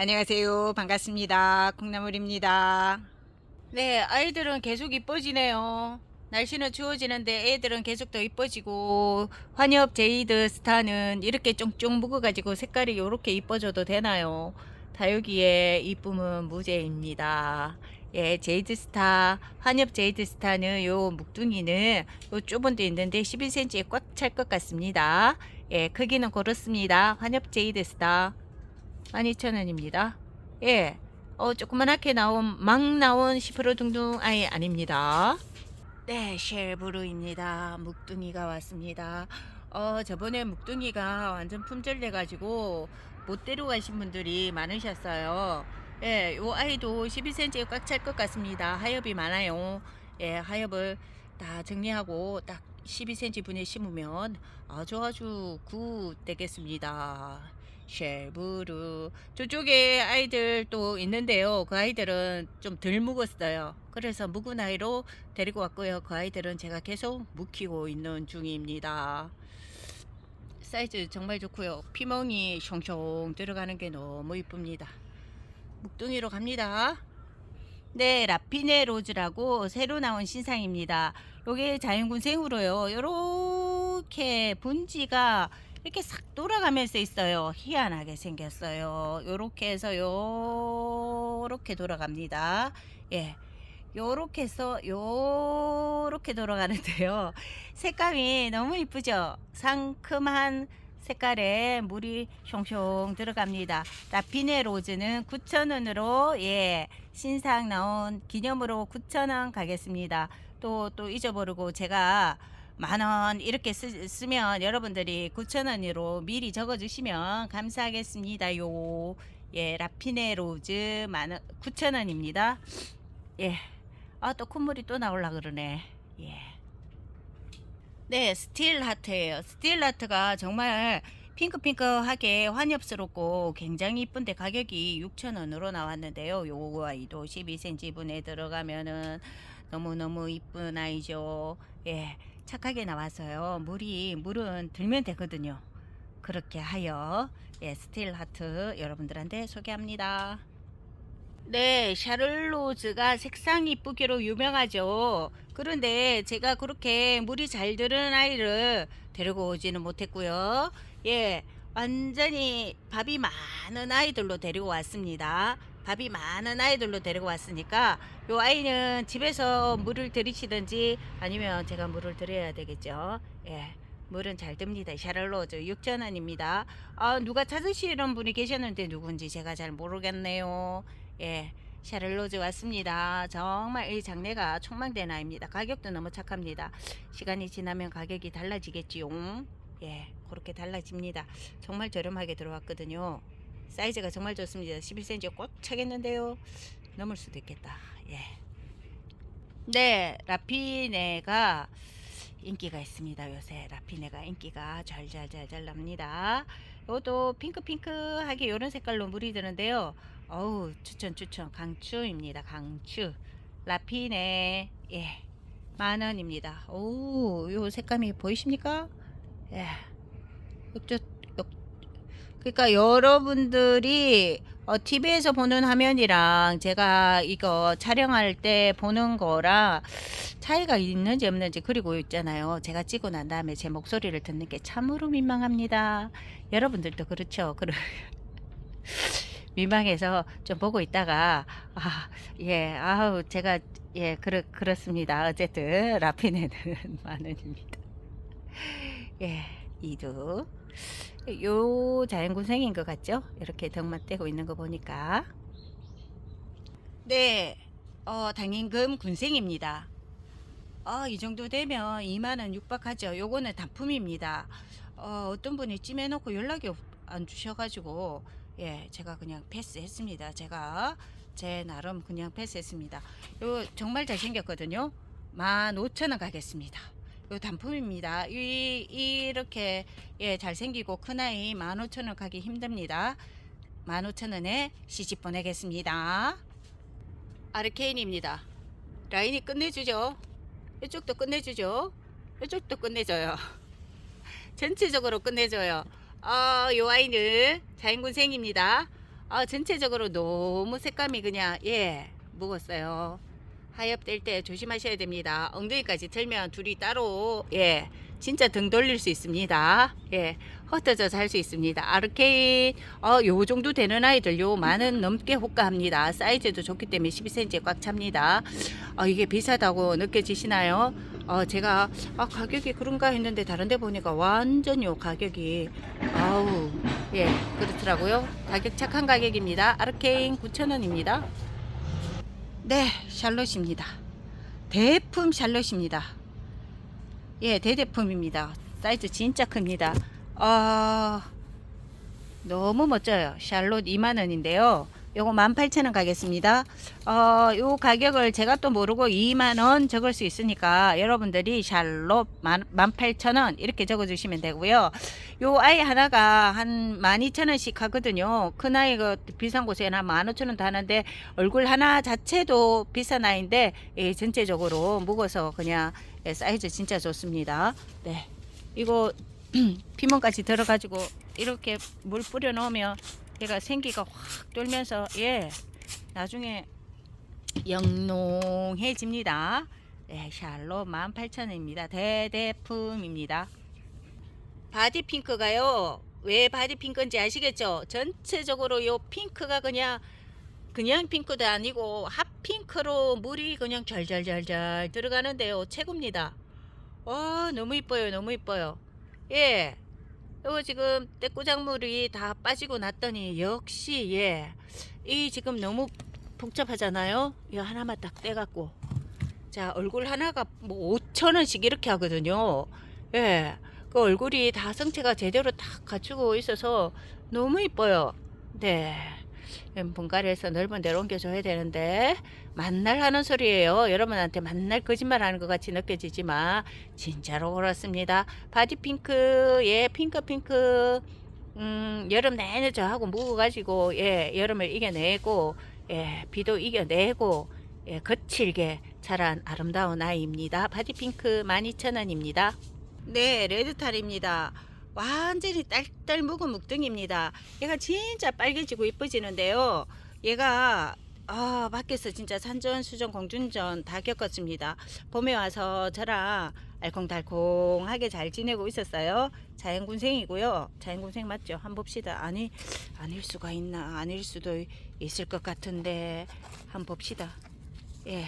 안녕하세요. 반갑습니다. 콩나물입니다. 네, 아이들은 계속 이뻐지네요. 날씨는 추워지는데 애들은 계속 더 이뻐지고 환엽 제이드 스타는 이렇게 쫑쫑 묵어가지고 색깔이 이렇게 이뻐져도 되나요? 다육이의 이쁨은 무죄입니다. 예, 제이드 스타, 환엽 제이드 스타는 요 묵둥이는 요 좁은 데 있는데 11cm에 꽉 찰 것 같습니다. 예, 크기는 그렇습니다. 환엽 제이드 스타 12,000원입니다. 예, 어, 조그만하게 나온, 막 나온 10% 둥둥 아이 아닙니다. 네, 쉘브루입니다. 묵둥이가 왔습니다. 어, 저번에 묵둥이가 완전 품절돼가지고 못 데려가신 분들이 많으셨어요. 예, 요 아이도 12cm에 꽉 찰 것 같습니다. 하엽이 많아요. 예, 하엽을 다 정리하고 딱 12cm 분에 심으면 아주 아주 굿 되겠습니다. 쉘브루 저쪽에 아이들 또 있는데요. 그 아이들은 좀 덜 묵었어요. 그래서 묵은 아이로 데리고 왔고요. 그 아이들은 제가 계속 묵히고 있는 중입니다. 사이즈 정말 좋고요. 피멍이 숑숑 들어가는 게 너무 이쁩니다. 묵둥이로 갑니다. 네, 라피네 로즈라고 새로 나온 신상입니다. 요게 자연군 생으로요. 요렇게 분지가 이렇게 싹 돌아가면서 있어요. 희한하게 생겼어요. 요렇게 해서 요렇게 돌아갑니다. 예. 요렇게 해서 요렇게 돌아가는데요. 색감이 너무 이쁘죠? 상큼한 색깔에 물이 숑숑 들어갑니다. 라피네 로즈는 9,000원으로 예, 신상 나온 기념으로 9,000원 가겠습니다. 또 또 잊어버리고 제가 만 원 이렇게 쓰, 면 여러분들이 9,000원으로 미리 적어 주시면 감사하겠습니다요. 예, 라피네 로즈 만 원, 9,000원입니다. 예. 아, 또 콧물이 또 나올라 그러네. 예. 네, 스틸 하트예요. 스틸 하트가 정말 핑크핑크하게 환엽스럽고 굉장히 이쁜데 가격이 6,000원으로 나왔는데요. 요 아이도 12cm 분에 들어가면은 너무너무 이쁜 아이죠. 예. 착하게 나와서요. 물이 물은 들면 되거든요. 그렇게 하여 예, 스틸 하트 여러분들한테 소개합니다. 네, 샤를로즈가 색상이 이쁘기로 유명하죠. 그런데 제가 그렇게 물이 잘 들은 아이를 데리고 오지는 못했고요. 예, 완전히 밥이 많은 아이들로 데리고 왔습니다. 밥이 많은 아이들로 데리고 왔으니까 요 아이는 집에서 물을 들이시든지 아니면 제가 물을 드려야 되겠죠. 예. 물은 잘 듭니다. 샤를로즈 6,000원입니다. 아, 누가 찾으시는 분이 계셨는데 누군지 제가 잘 모르겠네요. 예. 샤를로즈 왔습니다. 정말 이 장래가 촉망된 아이입니다. 가격도 너무 착합니다. 시간이 지나면 가격이 달라지겠지요. 예, 그렇게 달라집니다. 정말 저렴하게 들어왔거든요. 사이즈가 정말 좋습니다. 11cm 꽉 차겠는데요. 넘을 수도 있겠다. 예. 네, 라피네가 인기가 있습니다. 요새 라피네가 인기가 잘잘잘잘 납니다. 이것도 핑크핑크하게 이런 색깔로 물이 드는데요. 어우 추천 추천 강추입니다. 강추 라피네 예 만 원입니다. 오 요 색감이 보이십니까? 예. 역 그러니까 여러분들이 어, TV에서 보는 화면이랑 제가 이거 촬영할 때 보는 거랑 차이가 있는지 없는지 그리고 있잖아요. 제가 찍고 난 다음에 제 목소리를 듣는 게 참으로 민망합니다. 여러분들도 그렇죠. 민망해서 좀 보고 있다가 아, 예, 아우 제가 예, 그렇 그렇습니다. 어쨌든 라피네는 만 원입니다. 예, 이두. 요 자연군생인 것 같죠? 이렇게 덕만 떼고 있는 거 보니까. 네, 어, 당임금 군생입니다. 아, 이 정도 되면 2만원 육박하죠. 요거는 단품입니다. 어, 어떤 분이 찜해놓고 연락이 없- 안 주셔가지고, 예, 제가 그냥 패스했습니다. 제가 제 나름 그냥 패스했습니다. 요 정말 잘생겼거든요. 15,000원 가겠습니다. 요 단품입니다. 이, 이렇게, 예, 잘생기고 큰 아이 15,000원 가기 힘듭니다. 15,000원에 시집 보내겠습니다. 아르케인입니다. 라인이 끝내주죠. 이쪽도 끝내주죠. 이쪽도 끝내줘요. 전체적으로 끝내줘요. 어, 요 아이는 자연군생입니다. 아, 전체적으로 너무 색감이 그냥, 예, 묵었어요. 하엽될 때 조심하셔야 됩니다. 엉덩이까지 들면 둘이 따로, 예, 진짜 등 돌릴 수 있습니다. 예, 흩어져서 할수 있습니다. 아르케인, 어, 요 정도 되는 아이들, 요 만원 넘게 호가합니다. 사이즈도 좋기 때문에 12cm 꽉 찹니다. 아, 이게 비싸다고 느껴지시나요? 어, 제가, 아, 가격이 그런가 했는데 다른 데 보니까 완전 요, 가격이. 아우, 예, 그렇더라고요. 가격 착한 가격입니다. 아르케인 9,000원입니다. 네, 샬롯입니다. 대품 샬롯입니다. 예, 대대품입니다. 사이즈 진짜 큽니다. 아, 너무 멋져요. 샬롯 2만원인데요. 요거 18,000원 가겠습니다. 어, 요 가격을 제가 또 모르고 2만원 적을 수 있으니까 여러분들이 샬롯 18,000원 이렇게 적어주시면 되고요. 요 아이 하나가 한 12,000원씩 하거든요. 큰 아이 그 비싼 곳에는 한 15,000원도 하는데 얼굴 하나 자체도 비싼 아이인데 예, 전체적으로 묵어서 그냥 예, 사이즈 진짜 좋습니다. 네. 이거 피멍까지 들어가지고 이렇게 물 뿌려 놓으면 얘가 생기가 확 돌면서 예 나중에 영롱해집니다. 네, 샬롯 18,000원입니다. 대대품입니다. 바디 핑크가요. 왜 바디 핑크인지 아시겠죠? 전체적으로 요 핑크가 그냥 그냥 핑크도 아니고 핫핑크로 물이 그냥 절절절절 들어가는데요. 최고입니다. 와 너무 이뻐요. 너무 이뻐요. 예. 요거 지금 떼꾸작물이 다 빠지고 났더니 역시 예. 이 지금 너무 복잡하잖아요. 이거 하나만 딱 떼갖고 자 얼굴 하나가 뭐 5천 원씩 이렇게 하거든요. 예. 그 얼굴이 다 성체가 제대로 딱 갖추고 있어서 너무 이뻐요. 네. 분갈이해서 넓은 데로 옮겨줘야 되는데 만날 하는 소리예요. 여러분한테 만날 거짓말 하는 것 같이 느껴지지만 진짜로 그렇습니다. 바디 핑크, 예, 핑크 핑크. 음, 여름 내내 저하고 묵어가지고 예, 여름을 이겨내고 예, 비도 이겨내고 예, 거칠게 자란 아름다운 아이입니다. 바디 핑크 12,000원입니다. 네, 레드탈입니다. 완전히 딸딸 묵은 묵등입니다. 얘가 진짜 빨개지고 이뻐지는데요. 얘가 아, 밖에서 진짜 산전, 수전, 공준전 다 겪었습니다. 봄에 와서 저랑 알콩달콩하게 잘 지내고 있었어요. 자연군생이고요. 자연군생 맞죠? 한번 봅시다. 아니, 아닐 수가 있나? 아닐 수도 있을 것 같은데. 한번 봅시다. 예.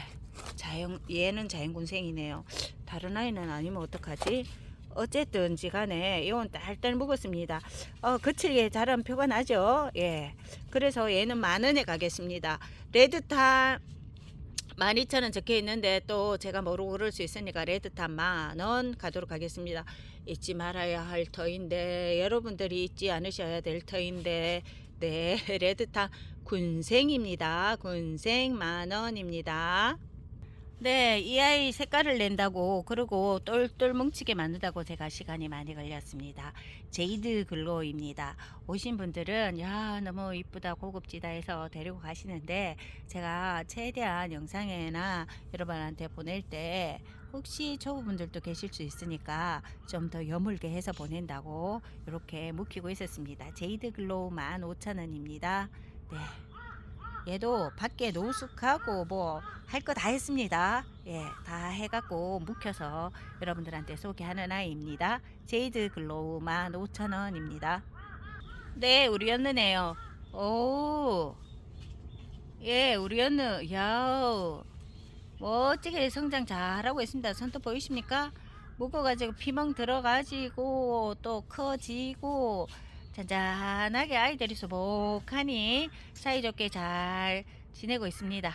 자연, 얘는 자연군생이네요. 다른 아이는 아니면 어떡하지? 어쨌든지 간에 이건 딸딸 먹었습니다. 어, 거칠게 자란 표가 나죠. 예. 그래서 얘는 만 원에 가겠습니다. 레드탄 12,000원 적혀 있는데 또 제가 모르고 그럴 수 있으니까 레드탄 만원 가도록 하겠습니다. 잊지 말아야 할 터인데 여러분들이 잊지 않으셔야 될 터인데 네 레드탄 군생입니다. 군생 만 원입니다. 네, 이 아이 색깔을 낸다고 그리고 똘똘 뭉치게 만든다고 제가 시간이 많이 걸렸습니다. 제이드 글로입니다. 오신 분들은 야 너무 이쁘다 고급지다 해서 데리고 가시는데 제가 최대한 영상에나 여러분한테 보낼 때 혹시 초보분들도 계실 수 있으니까 좀 더 여물게 해서 보낸다고 이렇게 묵히고 있었습니다. 제이드 글로우 15,000원입니다. 네. 얘도 밖에 노숙하고 뭐 할 거 다 했습니다. 예, 다 해갖고 묵혀서 여러분들한테 소개하는 아이입니다. 제이드 글로우 15,000원입니다. 네, 우리 언느네요. 오, 예, 우리 언느, 야우, 멋지게 성장 잘하고 있습니다. 손톱 보이십니까? 묶어가지고 피멍 들어가지고 또 커지고 잔잔하게 아이들이 수복하니 사이좋게 잘 지내고 있습니다.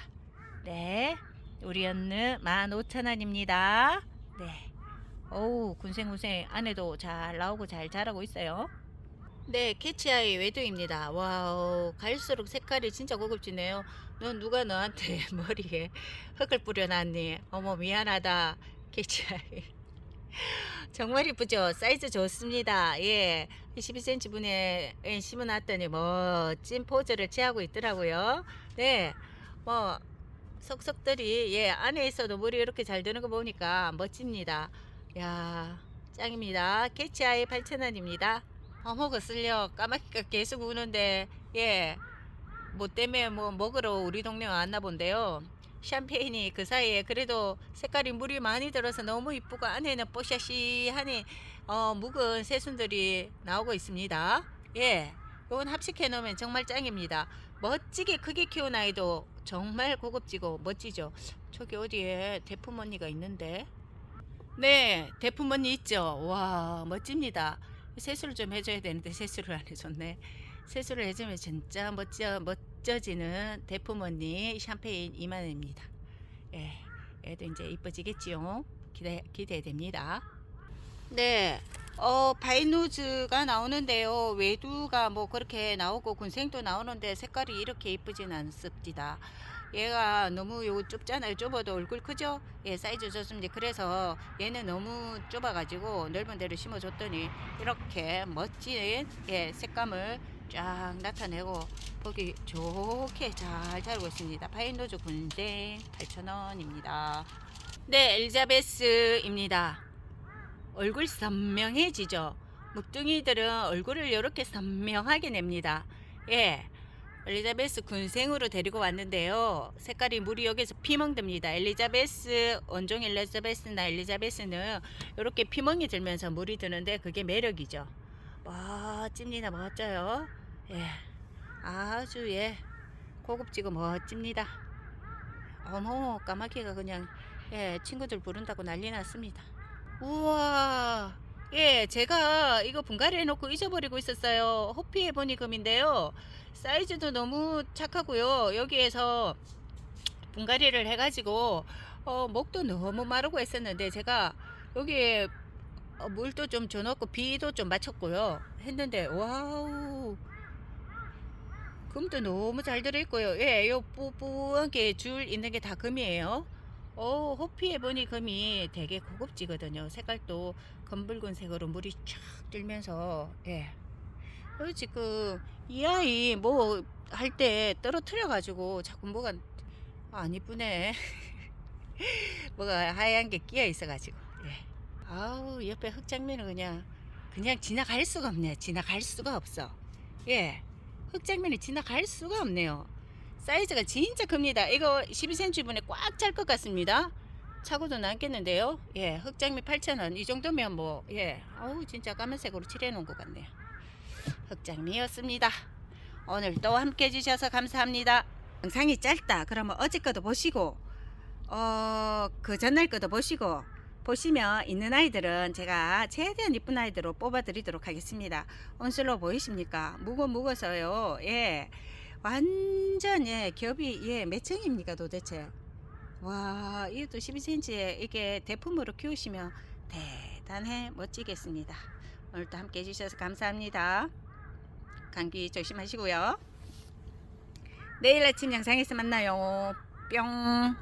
네, 우리 언느 15,000원입니다. 네, 어우 군생군생 안에도 잘 나오고 잘 자라고 있어요. 네, 캐치아이 외도입니다. 와우, 갈수록 색깔이 진짜 고급지네요. 넌 누가 너한테 머리에 흙을 뿌려놨니? 어머 미안하다, 캐치아이. 정말 이쁘죠? 사이즈 좋습니다. 예. 12cm 분에 예, 심어놨더니 멋진 포즈를 취하고 있더라고요. 네. 뭐, 속속들이, 예, 안에 있어도 물이 이렇게 잘 드는 거 보니까 멋집니다. 야 짱입니다. 캐치아이 8,000원입니다. 어머, 거슬려. 까마귀가 계속 우는데, 예. 뭐 때문에 뭐 먹으러 우리 동네 왔나 본데요. 샴페인이 그 사이에 그래도 색깔이 물이 많이 들어서 너무 이쁘고 안에는 뽀샤시하니 어, 묵은 새순들이 나오고 있습니다. 예, 이건 합식해 놓으면 정말 짱입니다. 멋지게 크게 키운 아이도 정말 고급지고 멋지죠. 저기 어디에 대품 언니가 있는데. 네, 대품 언니 있죠. 와, 멋집니다. 세수를 좀 해줘야 되는데 세수를 안 해줬네. 세수를 해주면 진짜 멋져 멋 져지는 대품 언니 샴페인 이만입니다. 예, 애도 이제 이뻐지겠지요. 기대 기대됩니다. 네, 어 바이노즈가 나오는데요. 외두가 뭐 그렇게 나오고 군생도 나오는데 색깔이 이렇게 이쁘진 않습니다. 얘가 너무 요 좁잖아요. 좁아도 얼굴 크죠? 예, 사이즈 좋습니다. 그래서 얘는 너무 좁아가지고 넓은 데를 심어줬더니 이렇게 멋진 예, 색감을 쫙 나타내고 보기 좋게 잘 자르고 있습니다. 파인로즈 군생 8,000원입니다. 네, 엘자베스입니다. 얼굴 선명해지죠. 묵둥이들은 얼굴을 이렇게 선명하게 냅니다. 예. 엘리자베스 군생으로 데리고 왔는데요. 색깔이 물이 여기서 피멍듭니다. 엘리자베스, 원종 엘리자베스나 엘리자베스는 이렇게 피멍이 들면서 물이 드는데 그게 매력이죠. 멋집니다. 멋져요. 예. 아주 예. 고급지고 멋집니다. 어머, 까마귀가 그냥 예, 친구들 부른다고 난리 났습니다. 우와. 예, 제가 이거 분갈이 해놓고 잊어버리고 있었어요. 호피 에보니금인데요. 사이즈도 너무 착하고요. 여기에서 분갈이를 해가지고 어, 목도 너무 마르고 했었는데 제가 여기에 어, 물도 좀 줘놓고 비도 좀 맞췄고요. 했는데 와우. 금도 너무 잘 들어있고요. 예, 요 뿌뿌하게 줄 있는 게 다 금이에요. 어, 호피에 보니 금이 되게 고급지거든요. 색깔도 검붉은 색으로 물이 쫙 들면서, 예. 어, 지금 이 아이 뭐 할 때 떨어뜨려 가지고 자꾸 뭐가 안 이쁘네. 뭐가 하얀 게 끼어 있어 가지고, 예. 아우, 옆에 흑장면은 그냥, 그냥 지나갈 수가 없네. 지나갈 수가 없어. 예. 흑장면이 지나갈 수가 없네요. 사이즈가 진짜 큽니다. 이거 12cm분에 꽉 찰 것 같습니다. 차고도 남겠는데요. 예, 흑장미 8,000원. 이 정도면 뭐, 예, 어우, 진짜 까만색으로 칠해 놓은 것 같네요. 흑장미였습니다. 오늘 또 함께 해주셔서 감사합니다. 영상이 짧다. 그러면 어제 거도 보시고, 어, 그 전날 거도 보시고, 보시면 있는 아이들은 제가 최대한 이쁜 아이들로 뽑아 드리도록 하겠습니다. 온슬로 보이십니까? 무거 무거서요. 예. 완전 예 겹이 예 몇 층입니까 도대체 와 이것도 12cm에 이게 대품으로 키우시면 대단해 멋지겠습니다 오늘도 함께 해주셔서 감사합니다 감기 조심하시고요 내일 아침 영상에서 만나요 뿅